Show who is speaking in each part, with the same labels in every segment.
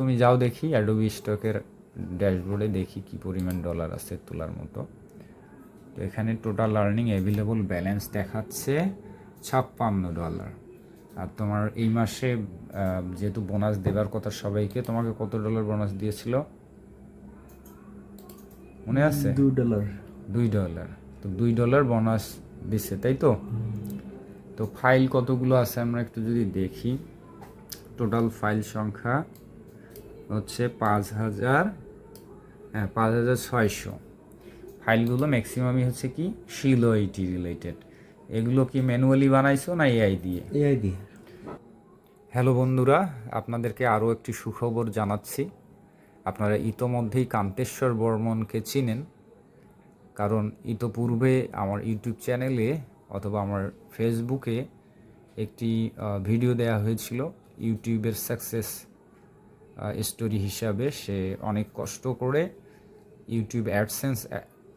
Speaker 1: তুমি যাও দেখি অ্যাডোবি স্টকের ড্যাশবোর্ডে দেখি কি পরিমাণ ডলার আছে তোলার মতো। তো এখানে টোটাল আর্নিং অ্যাভেলেবল ব্যালেন্স দেখাচ্ছে ছাপ্পান্ন ডলার আর তোমার এই মাসে যেহেতু বোনাস দেবার কথা সবাইকে তোমাকে কত ডলার বোনাস দিয়েছিল? মনে আছে?
Speaker 2: দুই ডলার
Speaker 1: দুই ডলার তো দুই ডলার বোনাস দিচ্ছে তাই তো? তো ফাইল কতগুলো আছে আমরা একটু যদি দেখি। টোটাল ফাইল সংখ্যা হচ্ছে পাঁচ হাজার হ্যাঁ পাঁচ হাজার ছয়শো। ফাইলগুলো ম্যাক্সিমামই হচ্ছে কি শিল এইটি রিলেটেড এগুলো কি ম্যানুয়ালি বানাইছো না এআই দিয়ে?
Speaker 2: এআই দিয়ে।
Speaker 1: হ্যালো বন্ধুরা আপনাদেরকে আরও একটি সুখবর জানাচ্ছি। আপনারা ইতোমধ্যেই কান্তেশ্বর বর্মনকে চিনেন কারণ ইতোপূর্বে আমার ইউটিউব চ্যানেলে অথবা আমার ফেসবুকে একটি ভিডিও দেওয়া হয়েছিল ইউটিউবের সাকসেস স্টোরি হিসাবে সে অনেক কষ্ট করে ইউটিউব অ্যাডসেন্স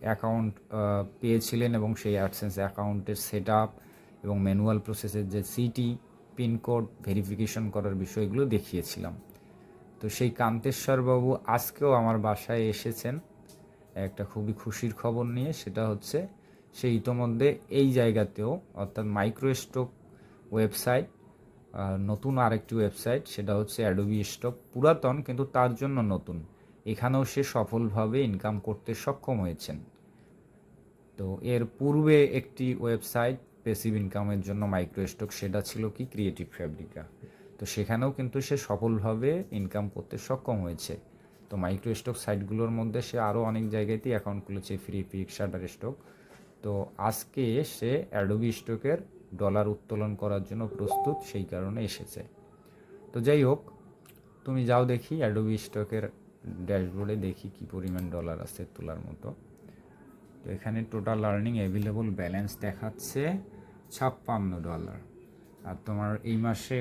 Speaker 1: অ্যাকাউন্ট পেয়েছিলেন এবং সেই অ্যাডসেন্স অ্যাকাউন্টের সেট আপ এবং ম্যানুয়াল প্রসেসের যে সিটি পিনকোড ভেরিফিকেশন করার বিষয়গুলো দেখিয়েছিলাম। তো সেই কান্তেশ্বরবাবু আজকেও আমার বাসায় এসেছেন। একটা খুবই খুশির খবর নিয়ে সেটা হচ্ছে সে ইতোমধ্যে এই জায়গাতেও, অর্থাৎ মাইক্রো স্টক ওয়েবসাইট নতুন আরেকটি ওয়েবসাইট সেটা হচ্ছে অ্যাডোবি স্টক পুরাতন কিন্তু তার জন্য নতুন। এখানেও সে সফলভাবে ইনকাম করতে সক্ষম হয়েছেন। তো এর পূর্বে একটি ওয়েবসাইট পেসিভ ইনকামের জন্য মাইক্রো স্টক সেটা ছিল কি? ক্রিয়েটিভ ফ্যাব্রিকা তো সেখানেও কিন্তু সে সফলভাবে ইনকাম করতে সক্ষম হয়েছে। তো মাইক্রো স্টক সাইটগুলোর মধ্যে সে আরও অনেক জায়গাতেই অ্যাকাউন্ট খুলেছে ফ্রি পিক শাটার স্টক তো আজকে সে অ্যাডোবি স্টকের ডলার উত্তোলন করার জন্য প্রস্তুত সেই কারণে এসেছে। তো যাই হোক তুমি যাও দেখি অ্যাডোবি স্টকের ড্যাশবোর্ডে দেখি কি পরিমাণ ডলার আছে তোলার মতো। তো এখানে টোটাল আর্নিং অ্যাভেলেবল ব্যালেন্স দেখাচ্ছে ছাপ্পান্ন ডলার। আর তোমার এই মাসে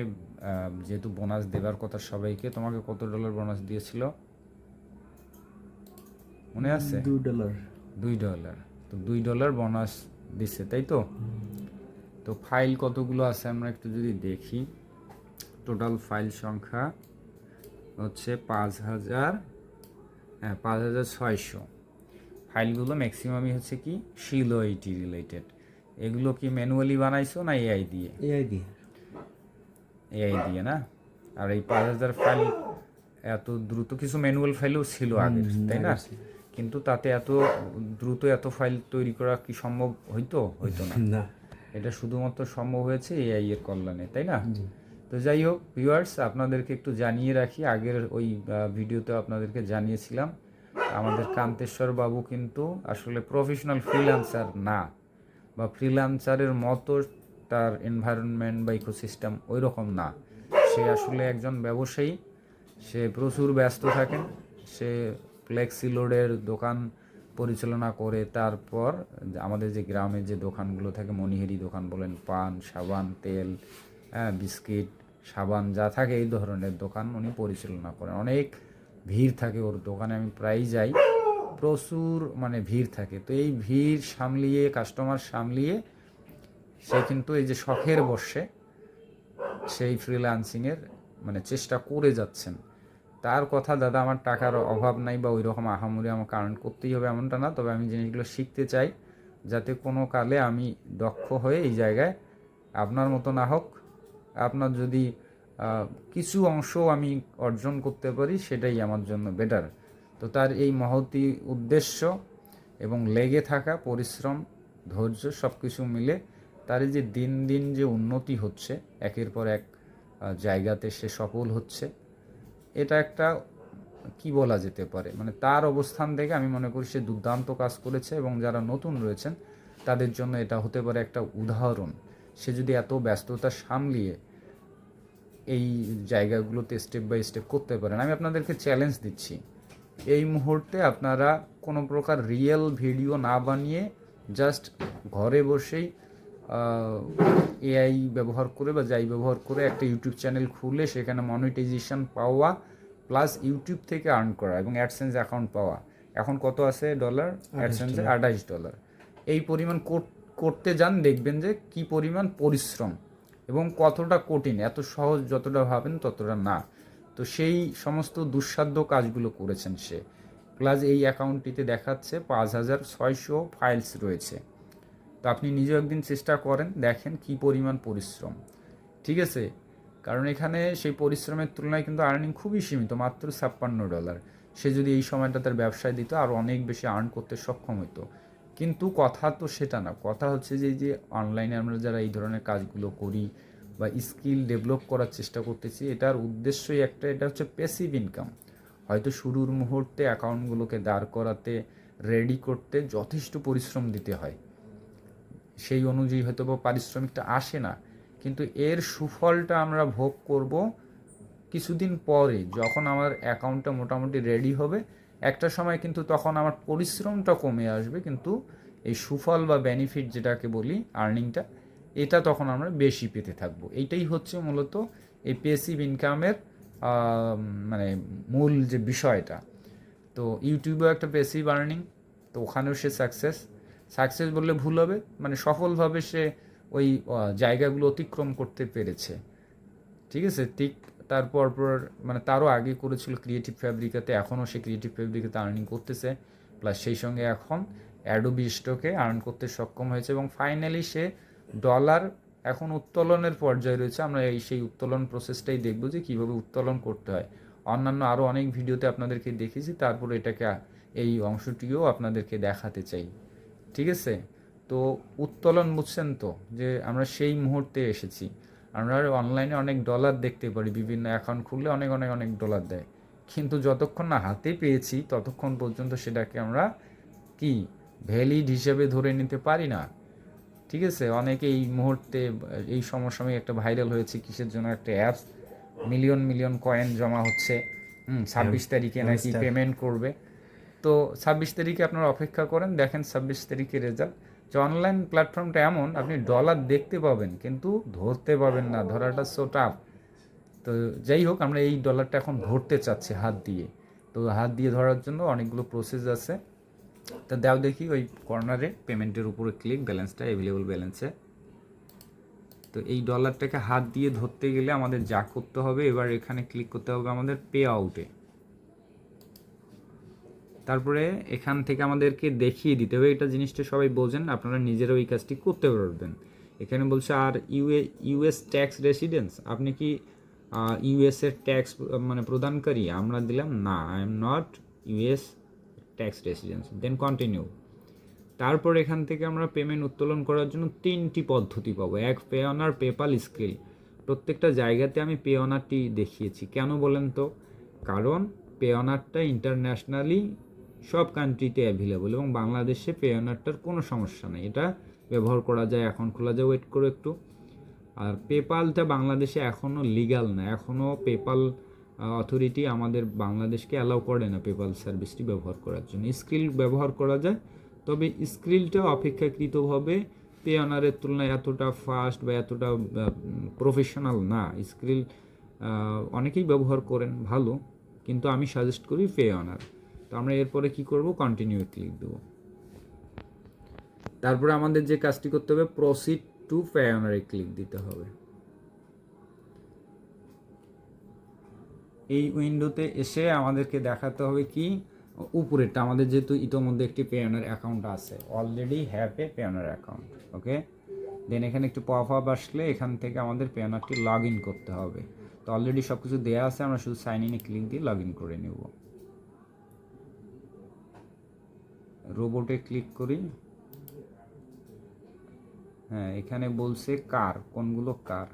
Speaker 1: যেহেতু বোনাস দেবার কথা সবাইকে তোমাকে কত ডলার বোনাস দিয়েছিল? মনে আছে?
Speaker 2: দু ডলার
Speaker 1: দুই ডলার তো দুই ডলার বোনাস দিচ্ছে তাই তো? তো ফাইল কতগুলো আছে আমরা একটু যদি দেখি। টোটাল ফাইল সংখ্যা হচ্ছে পাঁচ হাজার হ্যাঁ পাঁচ হাজার ছয়শো। ফাইলগুলো ম্যাক্সিমামই হচ্ছে কি? শিলো এইটি রিলেটেড এগুলো কি ম্যানুয়ালি বানাইছো না এআই দিয়ে?
Speaker 2: এআই দিয়ে।
Speaker 1: এআই দিয়ে না? আর এই পাঁচ হাজার ফাইল এত দ্রুত কিছু ম্যানুয়াল ফাইলও ছিল আগে তাই না? কিন্তু তাতে এত দ্রুত এত ফাইল তৈরি করা কি সম্ভব হইতো? হইতো না। এটা শুধুমাত্র সম্ভব হয়েছে এআই এর কল্যাণে তাই না? তো যাই হোক ভিউয়ার্স আপনাদেরকে একটু জানিয়ে রাখি আগের ওই ভিডিওতে আপনাদেরকে জানিয়েছিলাম আমাদের কান্তেশ্বর বাবু কিন্তু আসলে প্রফেশনাল ফ্রিল্যান্সার না বা ফ্রিল্যান্সারের মতো তার এনভায়রনমেন্ট বা ইকোসিস্টেম ওই রকম না। সে আসলে একজন ব্যবসায়ী সে প্রচুর ব্যস্ত থাকেন সে ফ্লেক্সি লোডের দোকান পরিচালনা করে তারপর আমাদের যে গ্রামের যে দোকানগুলো থাকে মনিহারি দোকান বলেন, পান, সাবান, তেল হ্যাঁ বিস্কিট, সাবান, যা থাকে এই ধরনের দোকান উনি পরিচালনা করেন। অনেক ভিড় থাকে ওর দোকানে, আমি প্রায়ই যাই। প্রচুর মানে ভিড় থাকে। তো এই ভিড় সামলিয়ে কাস্টমার সামলিয়ে সে কিন্তু এই যে শখের বসে সেই ফ্রিল্যান্সিংয়ের মানে চেষ্টা করে যাচ্ছেন। তার কথা দাদা, আমার টাকার অভাব নাই বা ওই রকম আহামরি আমাকে আর্ন করতেই হবে এমনটা না। তবে আমি জিনিসগুলো শিখতে চাই যাতে কোনো কালে আমি দক্ষ হয়ে এই জায়গায় আপনার মতো না হোক, আপনার যদি কিছু অংশ আমি অর্জন করতে পারি সেটাই আমার জন্য বেটার তো তার এই মহতি উদ্দেশ্য এবং লেগে থাকা পরিশ্রম, ধৈর্য সব কিছু মিলে তার যে দিন দিন যে উন্নতি হচ্ছে, একের পর এক জায়গাতে সে সফল হচ্ছে এটা একটা কি বলা যেতে পারে? মানে তার অবস্থান থেকে আমি মনে করি সে দুর্দান্ত কাজ করেছে এবং যারা নতুন রয়েছেন, তাদের জন্য এটা হতে পারে একটা উদাহরণ। সে যদি এত ব্যস্ততা সামলিয়ে এই জায়গাগুলোতে স্টেপ বাই স্টেপ করতে পারেন, আমি আপনাদেরকে চ্যালেঞ্জ দিচ্ছি। এই মুহূর্তে আপনারা কোনো প্রকার রিয়েল ভিডিও না বানিয়ে জাস্ট ঘরে বসেই এআই ব্যবহার করে বা যাই ব্যবহার করে একটা ইউটিউব চ্যানেল খুলে সেখানে মনিটাইজেশন পাওয়া প্লাস ইউটিউব থেকে আর্ন করা এবং অ্যাডসেন্স অ্যাকাউন্ট পাওয়া। এখন কত আছে ডলার অ্যাডসেন্সে আঠাইশ ডলার এই পরিমাণ করতে যান দেখবেন যে কি পরিমাণ পরিশ্রম এবং কতটা কঠিন। এত সহজ যতটা ভাবেন ততটা না। তো সেই সমস্ত দুঃসাধ্য কাজগুলো করেছেন সে। প্লাস এই অ্যাকাউন্টটিতে দেখাচ্ছে পাঁচ হাজার ছয়শো ফাইলস রয়েছে। তো আপনি নিজেও একদিন চেষ্টা করেন, দেখেন কি পরিমাণ পরিশ্রম। ঠিক আছে? কারণ এখানে সেই পরিশ্রমের তুলনায় কিন্তু আর্নিং খুবই সীমিত, মাত্র ছাপ্পান্ন ডলার সে যদি এই সময়টা তার ব্যবসায় দিত, আর অনেক বেশি আর্ন করতে সক্ষম হতো কিন্তু কথা তো সেটা না, কথা হচ্ছে যে যে অনলাইনে আমরা যারা এই ধরনের কাজগুলো করি বা স্কিল ডেভেলপ করার চেষ্টা করতেছি, এটার উদ্দেশ্যই একটা, এটা হচ্ছে প্যাসিভ ইনকাম হয়তো শুরুর মুহূর্তে অ্যাকাউন্টগুলোকে দাঁড় করাতে রেডি করতে যথেষ্ট পরিশ্রম দিতে হয়। সেই অনুযায়ী হয়তো বা পারিশ্রমিকটা আসে না। কিন্তু এর সুফলটা আমরা ভোগ করব কিছুদিন পরে, যখন আমার অ্যাকাউন্টটা মোটামুটি রেডি হবে। একটা সময় কিন্তু তখন আমার পরিশ্রমটা কমে আসবে, কিন্তু এই সুফল বা বেনিফিট যেটাকে বলি আর্নিংটা এটা তখন আমরা বেশি পেতে থাকব। এইটাই হচ্ছে মূলত এই পেসিভ ইনকামের মানে মূল যে বিষয়টা। তো ইউটিউবেও একটা পেসিভ আর্নিং তো ওখানেও সে সাকসেস সাকসেস বললে ভুল হবে মানে সফলভাবে সে ওই জায়গাগুলো অতিক্রম করতে পেরেছে। ঠিক আছে? ঠিক তারপর, পর মানে তারও আগে করেছিল ক্রিয়েটিভ ফ্যাব্রিকাতে এখনও সে ক্রিয়েটিভ ফ্যাব্রিকাতে আর্নিং করতেছে। প্লাস সেই সঙ্গে এখন অ্যাডোবি স্টকে আর্ন করতে সক্ষম হয়েছে এবং ফাইনালি সে ডলার এখন উত্তোলনের পর্যায়ে রয়েছে। আমরা এই, সেই উত্তোলন প্রসেসটাই দেখব যে কীভাবে উত্তোলন করতে হয়। অন্যান্য আরও অনেক ভিডিওতে আপনাদেরকে দেখেছি তারপর এটাকে, এই অংশটিও আপনাদেরকে দেখাতে চাই। ঠিক আছে? তো উত্তোলন বুঝছেন তো যে আমরা সেই মুহূর্তে এসেছি। আমরা অনলাইনে অনেক ডলার দেখতে পারি বিভিন্ন অ্যাকাউন্ট খুললে অনেক অনেক অনেক ডলার দেয়। কিন্তু যতক্ষণ না হাতে পেয়েছি ততক্ষণ পর্যন্ত সেটাকে আমরা কি ভ্যালিড হিসেবে ধরে নিতে পারি না। ঠিক আছে? অনেকে এই মুহূর্তে এই সমসাময়িক একটা ভাইরাল হয়েছে কিসের জন্য একটা অ্যাপস মিলিয়ন মিলিয়ন কয়েন জমা হচ্ছে। হুম ছাব্বিশ তারিখে নাকি পেমেন্ট করবে। তো ছাব্বিশ তারিখে আপনারা অপেক্ষা করেন, দেখেন ছাব্বিশ তারিখে রেজাল্ট যে অনলাইন প্ল্যাটফর্মটা এমন, আপনি ডলার দেখতে পাবেন, কিন্তু ধরতে পাবেন না, ধরাটা সো টাফ তো যাই হোক, আমরা এই ডলারটা এখন ধরতে চাচ্ছি হাত দিয়ে। তো হাত দিয়ে ধরার জন্য অনেকগুলো প্রসেস আছে। তা দাও দেখি ওই কর্নারে পেমেন্টের উপরে ক্লিক ব্যালেন্সটা অ্যাভেলেবল ব্যালেন্সে তো এই ডলারটাকে হাত দিয়ে ধরতে গেলে আমাদের যা করতে হবে, এবার এখানে ক্লিক করতে হবে আমাদের পে আউটে তারপরে এখান থেকে আমাদেরকে দেখিয়ে দিতে হবে। এটা জিনিসটা সবাই বোঝেন, আপনারা নিজেরা ওই কাজটি করতে পারবেন। এখানে বলছে, আর ইউএ, ইউএস ট্যাক্স রেসিডেন্স, আপনি কি ইউএস এর ট্যাক্স মানে প্রদানকারী? আমরা দিলাম, না, I am not US tax residence. Then continue তারপর এখান থেকে আমরা পেমেন্ট উত্তোলন করার জন্য তিনটি পদ্ধতি পাবো। এক, পে অনার পেপাল স্কেল। প্রত্যেকটা জায়গাতে আমি পে অনারটি দেখিয়েছি। কেন বলেন তো? কারণ পে অনারটা ইন্টারন্যাশনালি সব কান্ট্রিতে অ্যাভেলেবল এবং বাংলাদেশে পে অনারটার কোনো সমস্যা নেই। এটা ব্যবহার করা যায়, এখন খোলা যায় ওয়েট করো একটু। আর পেপালটা বাংলাদেশে এখনও লিগাল না। এখনও পেপাল অথরিটি আমাদের বাংলাদেশকে অ্যালাউ করে না পেপাল সার্ভিসটি ব্যবহার করার জন্য। স্কিল ব্যবহার করা যায়, তবে স্কিলটা অপেক্ষাকৃতভাবে পে অনারের তুলনায় এতটা ফাস্ট বা এতটা প্রফেশনাল না। স্কিল অনেকেই ব্যবহার করেন, ভালো। কিন্তু আমি সাজেস্ট করি পে অনার তো আমরা এরপরে কি করব? কন্টিনিউ ক্লিক দেবো তারপরে আমাদের যে কাজটি করতে হবে প্রসিড টু পে ক্লিক দিতে হবে। এই উইন্ডোতে এসে আমাদেরকে দেখাতে হবে কি? উপরেরটা, আমাদের যেহেতু ইতোমধ্যে একটি পেয়নার অ্যাকাউন্ট আছে already have a Payoneer account okay then এখানে একটু পপ আপ আসলে এখান থেকে আমাদের পেয়নারটি লগ ইন করতে হবে। তো অলরেডি সব কিছু দেওয়া আছে, আমরা শুধু সাইন ইনে ক্লিক দিয়ে লগ ইন করে নেব। রোবটে ক্লিক করি। হ্যাঁ এখানে বলছে কার, কোনগুলো কার।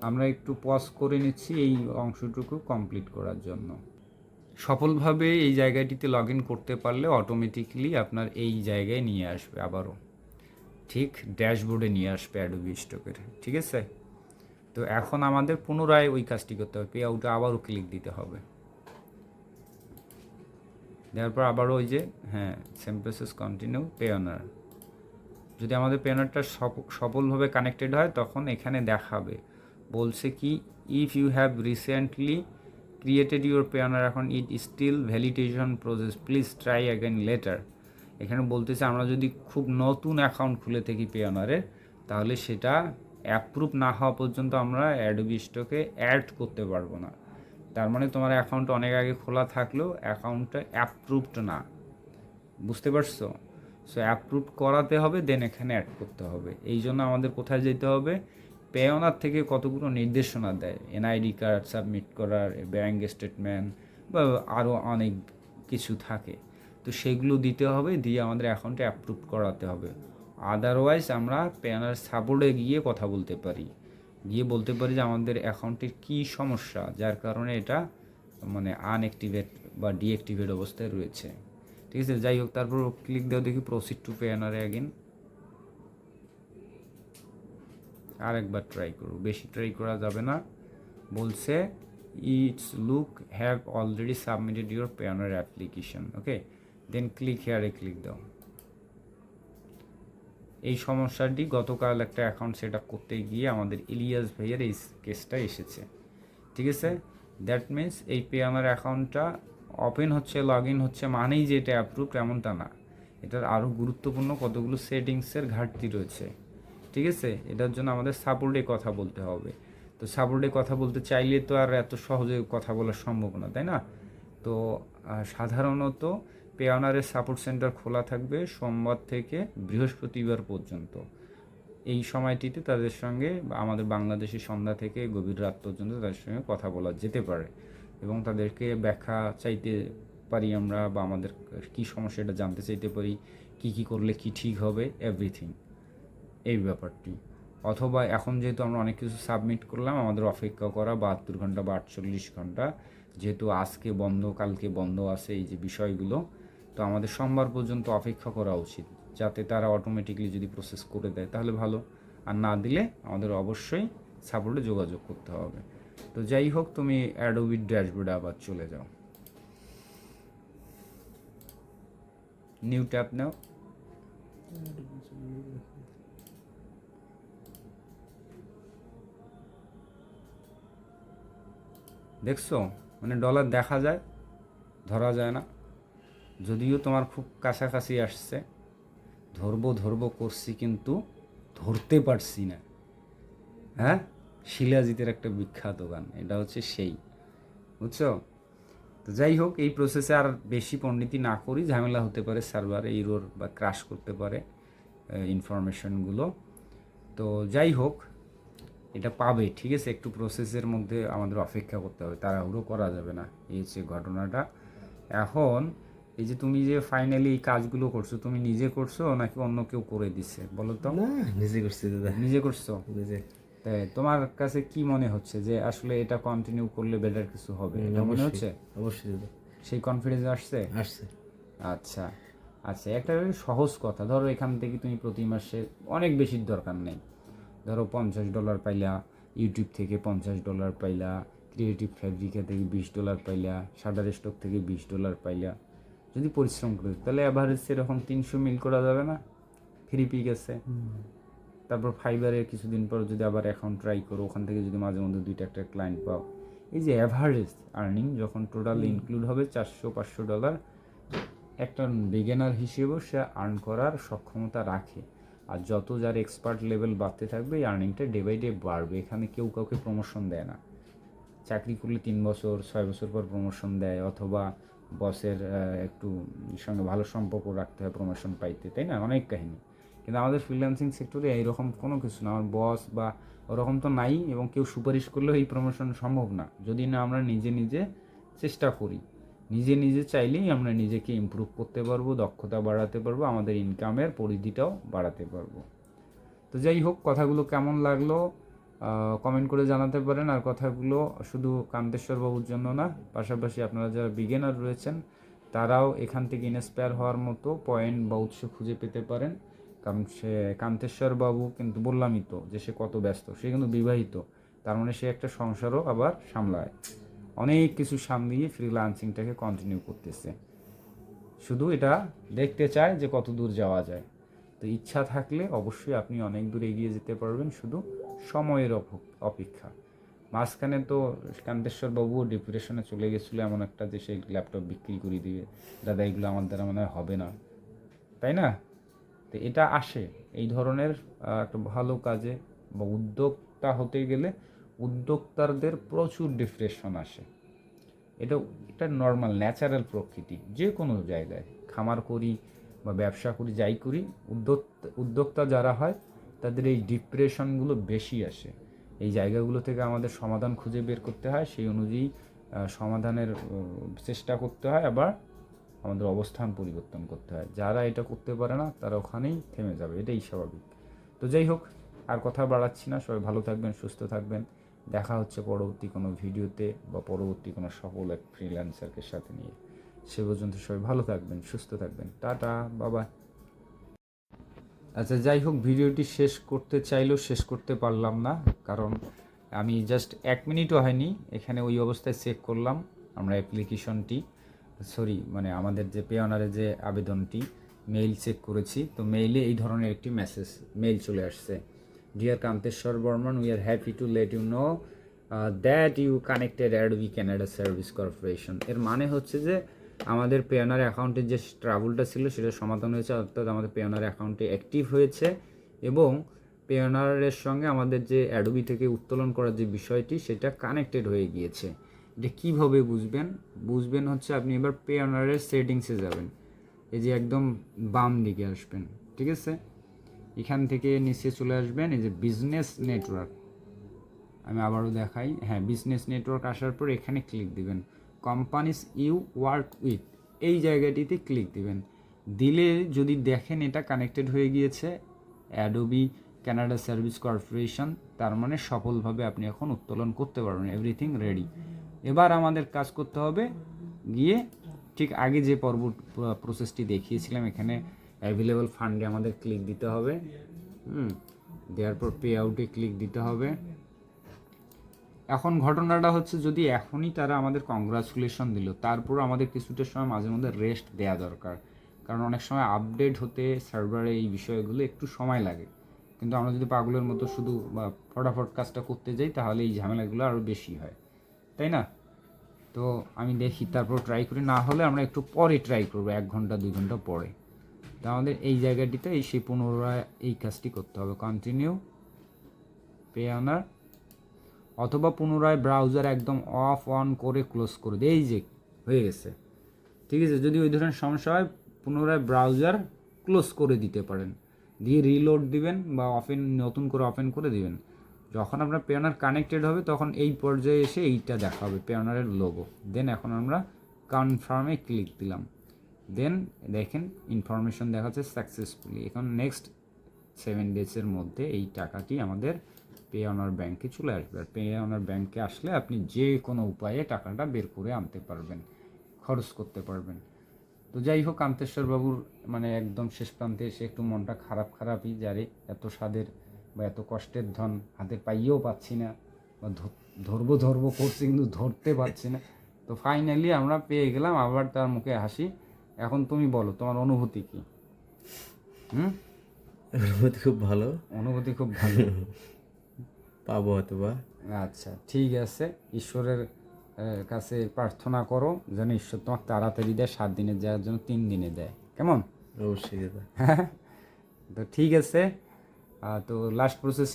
Speaker 1: আমরা একটু পজ করে নিচ্ছি এই অংশটুকু কমপ্লিট করার জন্য। সফলভাবে এই জায়গাটিতে লগ করতে পারলে অটোমেটিকলি আপনার এই জায়গায় নিয়ে আসবে আবারও। ঠিক ড্যাশবোর্ডে নিয়ে আসবে অ্যাডোবি স্টকের ঠিক আছে? তো এখন আমাদের পুনরায় ওই কাজটি করতে হবে পে আউটে আবারও ক্লিক দিতে হবে। দেওয়ার পর আবারও ওই যে হ্যাঁ same process continue Payoneer যদি আমাদের পেনারটা সফলভাবে কানেক্টেড হয়, তখন এখানে দেখাবে। বলছে কি if you have recently created your Payoneer এখন it still validation process please try again later এখানে বলতেছে, আমরা যদি খুব নতুন অ্যাকাউন্ট খুলে থাকি পেয়ানারে তাহলে সেটা অ্যাপ্রুভ না হওয়া পর্যন্ত আমরা অ্যাডোবি স্টকে অ্যাড করতে পারব না। তার মানে তোমার অ্যাকাউন্ট অনেক আগে খোলা থাকলেও অ্যাকাউন্টটা অ্যাপ্রুভড না। বুঝতে পারছ? সো অ্যাপ্রুভ করাতে হবে দেন এখানে অ্যাড করতে হবে। এই জন্য আমাদের কোথায় যেতে হবে? পেওনার থেকে কতগুলো নির্দেশনা দেয়? এনআইডি কার্ড সাবমিট করার ব্যাঙ্ক স্টেটমেন্ট বা আরও অনেক কিছু থাকে। তো সেগুলো দিতে হবে, দিয়ে আমাদের অ্যাকাউন্টে অ্যাপ্রুভ করাতে হবে। আদারওয়াইজ আমরা পেওনার সাপোর্টে গিয়ে কথা বলতে পারি। গিয়ে বলতে পারি যে আমাদের অ্যাকাউন্টের কী সমস্যা, যার কারণে এটা মানে আনঅ্যাক্টিভেট বা ডিঅ্যাক্টিভেট অবস্থায় রয়েছে। ঠিক আছে, যাই হোক, তারপর ক্লিক দাও দেখি প্রসিড টু পে আনারে অ্যাগেন আরেকবার ট্রাই করো, বেশি ট্রাই করা যাবে না। বলছে it's look have already submitted your Payoneer application okay then click হেয়ারে click দাও। এই সমস্যাটি গতকাল একটা অ্যাকাউন্ট সেট আপ করতে গিয়ে আমাদের ইলিয়াস ভাইয়ের এই কেসটা এসেছে। ঠিক আছে? দ্যাট মিন্স এই পেয়ানোর অ্যাকাউন্টটা ওপেন হচ্ছে লগ ইন হচ্ছে মানেই যে এটা অ্যাপ্রুভ এমনটা না। এটার আরও গুরুত্বপূর্ণ কতগুলো সেটিংসের ঘাটতি রয়েছে। ঠিক আছে? এটার জন্য আমাদের সাপোর্টে কথা বলতে হবে। তো সাপোর্টে কথা বলতে চাইলে তো আর এত সহজে কথা বলা সম্ভব না, তাই না? তো সাধারণত পেয়ানারের সাপোর্ট সেন্টার খোলা থাকবে সোমবার থেকে বৃহস্পতিবার পর্যন্ত। এই সময়টিতে তাদের সঙ্গে আমাদের বাংলাদেশি সন্ধ্যা থেকে গভীর রাত পর্যন্ত তাদের সঙ্গে কথা বলা যেতে পারে এবং তাদেরকে ব্যাখ্যা চাইতে পারি আমরা বা আমাদের কী সমস্যা এটা জানতে চাইতে পারি, কী কী করলে কি ঠিক হবে এভরিথিং এই ব্যাপারটি। অথবা এখন যেহেতু আমরা অনেক কিছু সাবমিট করলাম, আমাদের অপেক্ষা করা বাহাত্তর ঘণ্টা বা আটচল্লিশ ঘণ্টা, যেহেতু আজকে বন্ধ, কালকে বন্ধ আছে এই যে বিষয়গুলো তো আমাদের সোমবার পর্যন্ত অপেক্ষা করা উচিত, যাতে তারা অটোমেটিকলি যদি প্রসেস করে দেয় তাহলে ভালো। আর না দিলে আমাদের অবশ্যই সাপোর্টে যোগাযোগ করতে হবে। তো যাই হোক, তুমি অ্যাডোবির ড্যাশবোর্ডে আবার চলে যাও। নিউ ট্যাপ নাও। দেখছ? মানে ডলার দেখা যায়, ধরা যায় না। যদিও তোমার খুব কাছাকাছি আসছে, ধরবো ধরবো করছি কিন্তু ধরতে পারছি না। হ্যাঁ? শিলাজিতের একটা বিখ্যাত গান, এটা হচ্ছে সেই। বুঝছ? তো যাই হোক, এই প্রসেসে আর বেশি পণ্ডিতি না করি, ঝামেলা হতে পারে সার্ভার এইরোর বা ক্রাশ করতে পারে ইনফরমেশনগুলো তো যাই হোক, এটা পাবে, ঠিক আছে? একটু প্রসেসের মধ্যে আমাদের অপেক্ষা করতে হবে, তাড়াহুড়ো করা যাবে না, এই হচ্ছে ঘটনাটা। এখন এই যে তুমি যে ফাইনালি এই কাজগুলো করছ তুমি নিজে করছ নাকি অন্য কেউ করে দিছে? বলো তো।
Speaker 2: না নিজে করছি দাদা।
Speaker 1: নিজে করছ?
Speaker 2: নিজে।
Speaker 1: তাই তোমার কাছে কি মনে হচ্ছে যে আসলে এটা কন্টিনিউ করলে বেটার কিছু হবে? এটা মনে হচ্ছে?
Speaker 2: অবশ্যই দাদা।
Speaker 1: সেই কনফিডেন্স আসছে?
Speaker 2: আসছে।
Speaker 1: আচ্ছা আচ্ছা একটা সহজ কথা। ধরো এখান থেকে তুমি প্রতি মাসে অনেক বেশির দরকার নেই। ধরো পঞ্চাশ ডলার পাইলা ইউটিউব থেকে পঞ্চাশ ডলার পাইলা ক্রিয়েটিভ ফ্যাব্রিকা থেকে বিশ ডলার পাইলা শাটার স্টক থেকে বিশ ডলার পাইলা। যদি পরিশ্রম করে তাহলে অ্যাভারেজ সেরকম তিনশো মিল করা যাবে না? ফ্রি পিক আছে। তারপর ফাইবারে কিছুদিন পর যদি আবার অ্যাকাউন্ট ট্রাই করো ওখান থেকে যদি মাঝে মধ্যে দুইটা একটা ক্লায়েন্ট পাও। এই যে অ্যাভারেজ আর্নিং যখন টোটাল ইনক্লুড হবে চারশো পাঁচশো ডলার একটা বিগিনার হিসেবেও সে আর্ন করার সক্ষমতা রাখে। আর যত যার এক্সপার্ট লেভেল বাড়তে থাকবে এই আর্নিংটা ডে বাই ডে বাড়বে। এখানে কেউ কাউকে প্রমোশন দেয় না। চাকরি করলে তিন বছর ছয় বছর পর প্রমোশন দেয় অথবা বসের একটু সঙ্গে ভালো সম্পর্ক রাখতে হয় প্রমোশন পাইতে, তাই না? অনেক কাহিনী। কিন্তু আমাদের ফ্রিল্যান্সিং সেক্টরে এইরকম কোনো কিছু না। আমার বস বা ওরকম তো নাই এবং কেউ সুপারিশ করলেও এই প্রমোশন সম্ভব না। যদি না আমরা নিজে নিজে চেষ্টা করি, নিজে নিজে চাইলেই আমরা নিজেকে ইমপ্রুভ করতে পারব, দক্ষতা বাড়াতে পারব, আমাদের ইনকামের পরিধিটাও বাড়াতে পারব। তো যাই হোক, কথাগুলো কেমন লাগল? কমেন্ট করে জানাতে পারেন। আর কথাগুলো শুধু কান্তেশ্বর বাবুর জন্য না, পাশাপাশি আপনারা যারা বিগিনার রয়েছেন, তারাও এখান থেকে ইন্সপায়ার হওয়ার মতো পয়েন্ট বা উৎস খুঁজে পেতে পারেন। কারণ সে কান্তেশ্বর বাবু কিন্তু বললামই তো যে সে কত ব্যস্ত, সে কিন্তু বিবাহিত, তার মানে সে একটা সংসারও আবার সামলায়। অনেক কিছু সামলিয়ে ফ্রিলান্সিংটাকে কন্টিনিউ করতেছে। শুধু এটা দেখতে চায় যে কত দূর যাওয়া যায়। তো ইচ্ছা থাকলে অবশ্যই আপনি অনেক দূর এগিয়ে যেতে পারবেন শুধু সময়ের অপ- অপেক্ষা। মাঝখানে তো কান্তেশ্বর বাবুও ডিপ্রেশনে চলে গেছিল এমন একটা যে সেই ল্যাপটপ বিক্রি করে দিবে। দাদা, এগুলো আমার দ্বারা মনে হবে না। তাই না? তো এটা আসে। এই ধরনের একটা ভালো কাজে বা উদ্যোক্তা হতে গেলে উদ্যোক্তাদের প্রচুর ডিপ্রেশন আসে। এটা এটা নর্মাল ন্যাচারাল প্রকৃতি। যে কোনো জায়গায়। খামার করি বা ব্যবসা করি, যাই করি, উদ্যোক্তা উদ্যোক্তা যারা হয়, তাদের এই ডিপ্রেশনগুলো বেশি আসে। এই জায়গাগুলো থেকে আমাদের সমাধান খুঁজে বের করতে হয়, সেই অনুযায়ী সমাধানের চেষ্টা করতে হয়, আবার আমাদের অবস্থান পরিবর্তন করতে হয়। যারা এটা করতে পারে না, তারা ওখানেই থেমে যাবে, এটাই স্বাভাবিক। তো যাই হোক, আর কথা বাড়াচ্ছি না, সবাই ভালো থাকবেন, সুস্থ থাকবেন। দেখা হচ্ছে পরবর্তী কোনো ভিডিওতে বা পরবর্তী কোনো সফল এক ফ্রিল্যান্সারকে সাথে নিয়ে। সে পর্যন্ত সবাই ভালো থাকবেন, সুস্থ থাকবেন। টাটা বাবা আচ্ছা যাই হোক, ভিডিওটি শেষ করতে চাইলেও শেষ করতে পারলাম না, কারণ আমি জাস্ট এক মিনিটও হয়নি, এখানে ওই অবস্থায় চেক করলাম আমরা অ্যাপ্লিকেশনটি সরি মানে আমাদের যে পে অনারের যে আবেদনটি মেইল চেক করেছি, তো মেইলে এই ধরনের একটি মেসেজ মেইল চলে আসছে। Dear Kanteshwar Barman we are happy to let you know that you connected add Adobe Canada service corporation এর মানে হচ্ছে যে আমাদের পেয়নার অ্যাকাউন্টের যে ট্রাভেলটা ছিল, সেটা সমাধান হয়েছে, অর্থাৎ আমাদের পেয়নার অ্যাকাউন্টে অ্যাক্টিভ হয়েছে এবং পেয়নারের সঙ্গে আমাদের যে অ্যাডোবি থেকে উত্তোলন করার যে বিষয়টি, সেটা কানেক্টেড হয়ে গিয়েছে। এটা কীভাবে বুঝবেন? বুঝবেন হচ্ছে আপনি এবার পেয়নারের সেটিংসে যাবেন। এই যে একদম বাম দিকে আসবেন, ঠিক আছে? এখান থেকে নিচে চলে আসবেন, এই যে বিজনেস নেটওয়ার্ক আমি আবারও দেখাই। হ্যাঁ বিজনেস নেটওয়ার্ক আসার পর এখানে ক্লিক দিবেন। কোম্পানিস ইউ ওয়ার্ক উইথ এই জায়গাটিতে ক্লিক দিবেন। দিলে যদি দেখেন এটা কানেক্টেড হয়ে গিয়েছে অ্যাডোবি কানাডা সার্ভিস কর্পোরেশন তার মানে সফলভাবে আপনি এখন উত্তোলন করতে পারবেন এভরিথিং রেডি এবার আমাদের কাজ করতে হবে গিয়ে ঠিক আগে যে পর্ব প্রসেসটি দেখিয়েছিলাম, এখানে অ্যাভেলেবল ফান্ডে আমাদের ক্লিক দিতে হবে। হুম, দেওয়ার পর পে আউটে ক্লিক দিতে হবে। এখন ঘটনাটা হচ্ছে যদি এখনই তারা আমাদের কংগ্রাচুলেশন দিল তারপর আমাদের কিছুটা সময় মাঝে মধ্যে রেস্ট দেওয়া দরকার। কারণ অনেক সময় আপডেট হতে সার্ভারে এই বিষয়গুলো একটু সময় লাগে। কিন্তু আমরা যদি পাগলের মতো শুধু ফটাফট কাজটা করতে যাই, তাহলে এই ঝামেলাগুলো আরও বেশি হয়। তাই না? তো আমি দেখি, তারপর ট্রাই করি। না হলে আমরা একটু পরে ট্রাই করব, এক ঘণ্টা, দুই ঘণ্টা পরে। তা আমাদের এই জায়গাটিতে এই সেই পুনরায় এই কাজটি করতে হবে। কন্টিনিউ পে অনার অথবা পুনরায় ব্রাউজার একদম অফ অন করে ক্লোজ করে দিই। এই যে, হয়ে গেছে। ঠিক আছে? যদি ওই ধরনের সমস্যা হয়, পুনরায় ব্রাউজার ক্লোজ করে দিতে পারেন। দিয়ে রিলোড দিবেন বা অফেন নতুন করে ওপেন করে দিবেন। যখন আপনার পেয়নার কানেক্টেড হবে, তখন এই পর্যায়ে এসে এইটা দেখা হবে পেয়নারের লোগো দেন এখন আমরা কনফার্মে ক্লিক দিলাম। দেন দেখেন ইনফরমেশন দেখাচ্ছে সাকসেসফুলি এখন নেক্সট সেভেন ডেজের মধ্যে এই টাকাটি আমাদের পে অনার ব্যাংকে চলে আসবে। আর পে অনার ব্যাংকে আসলে আপনি যে কোনো উপায়ে টাকাটা বের করে আনতে পারবেন খরচ করতে পারবেন। তো যাই হোক কান্তেশ্বর বাবুর মানে একদম শেষ প্রান্তে এসে একটু মনটা খারাপ খারাপই যারে এত স্বাদের বা এত কষ্টের ধন হাতে পাইয়েও পাচ্ছি না বা ধর- ধরবো ধরবো করছি কিন্তু ধরতে পারছি না। তো ফাইনালি আমরা পেয়ে গেলাম আবার তার মুখে হাসি। এখন তুমি বলো তোমার অনুভূতি কি? হুম?
Speaker 2: অনুভূতি খুব ভালো।
Speaker 1: অনুভূতি খুব ভালো।
Speaker 2: পাবো অথবা।
Speaker 1: আচ্ছা ঠিক আছে। ঈশ্বরের কাছে প্রার্থনা করো যেন ঈশ্বর তোমাকে তাড়াতাড়ি দেয় সাত দিনে যাওয়ার জন্য তিন দিনে দেয়। কেমন?
Speaker 2: অবশ্যই দাদা।
Speaker 1: হ্যাঁ তো ঠিক আছে। তো লাস্ট প্রসেস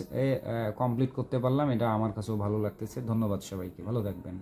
Speaker 1: কমপ্লিট করতে পারলাম। এটা আমার কাছেও ভালো লাগতেছে। ধন্যবাদ সবাইকে। ভালো থাকবেন।